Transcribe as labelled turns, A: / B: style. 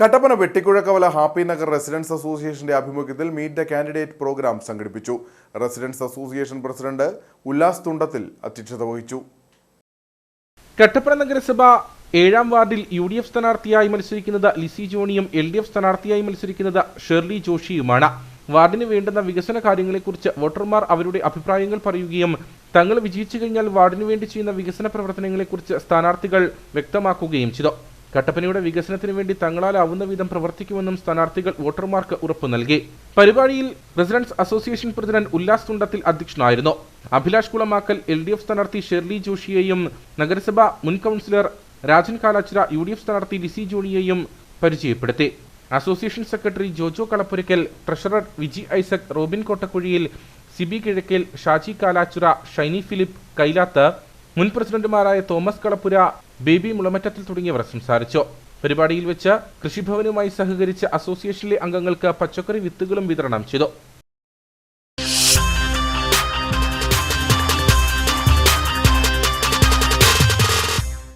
A: Kattappana Vettikuzhakkavala happy Nagar residence അസോസിയേഷന്റെ ആഭിമുഖ്യത്തിൽ meet the candidate programme സംഘടിപ്പിച്ചു. Residence association president Ullas Thundathil അധ്യക്ഷത വഹിച്ചു.
B: കട്ടപ്പന നഗരസഭ ഏഴാം വാർഡിൽ യു ഡി എഫ് സ്ഥാനാർത്ഥിയായി മത്സരിക്കുന്നത് ലിസി ജോണിയും എൽ ഡി എഫ് സ്ഥാനാർത്ഥിയായി മത്സരിക്കുന്നത് ഷെർലി ജോഷിയുമാണ്. വാർഡിന് വേണ്ടുന്ന വികസന കാര്യങ്ങളെക്കുറിച്ച് വോട്ടർമാർ അവരുടെ അഭിപ്രായങ്ങൾ പറയുകയും തങ്ങൾ വിജയിച്ചു കഴിഞ്ഞാൽ വാർഡിനു വേണ്ടി ചെയ്യുന്ന വികസന പ്രവർത്തനങ്ങളെക്കുറിച്ച് സ്ഥാനാർത്ഥികൾ വ്യക്തമാക്കുകയും ചെയ്തു. കട്ടപ്പനയുടെ വികസനത്തിന് വേണ്ടി തങ്ങളാലാവുന്ന വിധം പ്രവർത്തിക്കുമെന്നും സ്ഥാനാർത്ഥികൾ വോട്ടർമാർക്ക് ഉറപ്പു നൽകി. പരിപാടിയിൽ residence association president Ullas Thundathil അധ്യക്ഷനായിരുന്നു. Abhilash Kulamakkal L D F സ്ഥാനാർത്ഥി ഷെർലി ജോഷിയെയും നഗരസഭാ മുൻ councillor Rajan Kalachira U D F സ്ഥാനാർത്ഥി ലിസി ജോണിയെയും പരിചയപ്പെടുത്തി. Association secretary Jojo Kalappurakkal treasurer Viji Isaac Robin Kottakuzhiyil Siby Kizhakkel Shaji Kalachura Shiny Philip Kailath മുൻ പ്രസിഡന്റുമാരായ തോമസ് കളപ്പുര ബേബി മുളമറ്റത്തിൽ തുടങ്ങിയവർ സംസാരിച്ചു. പരിപാടിയിൽ വെച്ച് കൃഷിഭവനുമായി സഹകരിച്ച അസോസിയേഷനിലെ അംഗങ്ങൾക്ക് പച്ചക്കറി വിത്തുകളും വിതരണം ചെയ്തു.